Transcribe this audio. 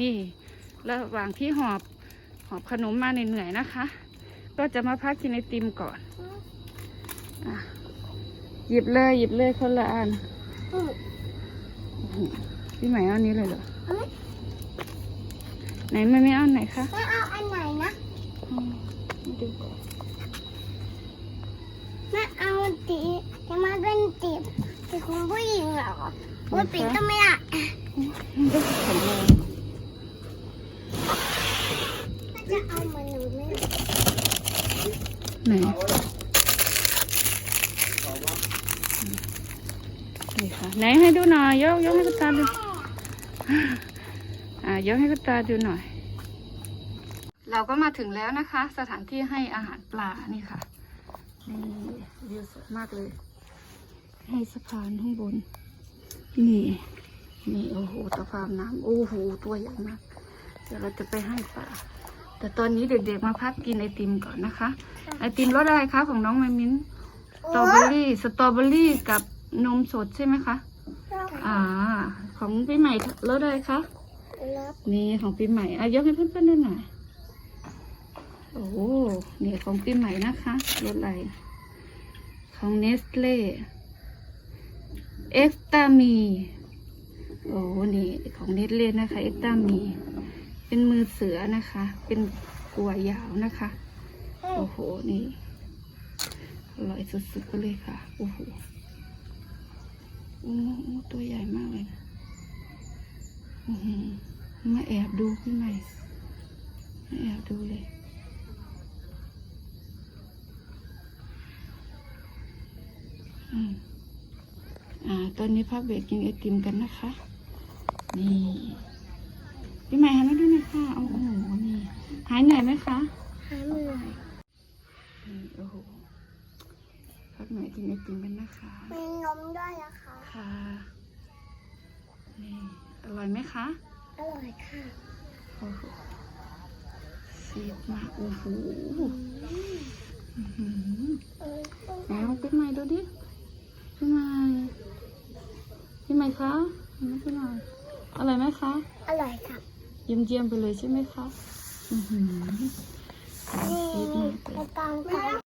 นี่ระหว่างที่หอบหอบขนมมาเหนื่อยๆนะคะ ก็จะมาพักกินไอติมก่อนอะหยิบเลยหยิบเลยคนละอันอืมพี่ใหม่เอาอันนี้เลยเหรอเอาไหมไหนไม่ไม่เอาไหนคะไม่เอาอันไหนนะอืมดูก่อนไม่เอาตีจะมาเป็นตีตีของผู้หญิงเหรอว่าปีก็ไม่ได้ ไหนนี่ค่ะไหนให้ดูหน่อยยกยกให้คุณตาดูอ่ายกให้คุณตาดูหน่อย เราก็มาถึงแล้วนะคะ สถานที่ให้อาหารปลานี่ค่ะนี่วิวสวยมากเลย ให้สะพานข้างบน นี่ นี่โอ้โหตะพานน้ำโอ้โหตัวใหญ่มากเดี๋ยวเราจะไปให้ปลา แต่ตอนนี้เด็กๆมาพักกินไอติมก่อนนะคะ ไอติมรสอะไรคะของน้องแมมิ้นสตรอเบอรี่สตรอเบอรี่กับนมสดใช่ไหมคะอ่า ของปีใหม่รสอะไรคะรับนี่ของปีใหม่อะยกให้เพื่อนๆดูหน่อยโอ้โหนี่ของปีใหม่นะคะรสอะไรของเนสเล่เอ็กตามีโอ้โหนี่ของเนสเล่นะคะเอ็กตามี เป็นมือเสือนะคะ เป็นกลัวยาวนะคะ โอ้โห นี่ อร่อยสุดๆไปเลยค่ะ โอ้โหโอ้โหตัวใหญ่มากเลยนะอื้อหือมาแอบดูพี่ใหมมาแอบดูเลยอ่า ตอนนี้พักเบรกกินไอติมกันนะคะ นี่ พี่ใหม่หันมาดูหน่อยค่ะโอ้โหนี่หายเหนื่อยไหมคะหามือนี่โอ้โหพักหน่อยกินไอติมกันนะคะมีนมด้วยนะคะค่ะนี่อร่อยไหมคะอร่อยค่ะโอ้โหซีดมากโอ้โหอื้อหือเออไหนลองพี่ใหม่ดูดิพี่ใหม่พี่ใหม่คะเห็นไหมพี่ใหม่อร่อยไหมคะ อร่อยค่ะ เยี่ยมเยี่ยมๆไปเลยใช่ไหมคะ อือหือนี่ซีดมากเลยในตอนกลาง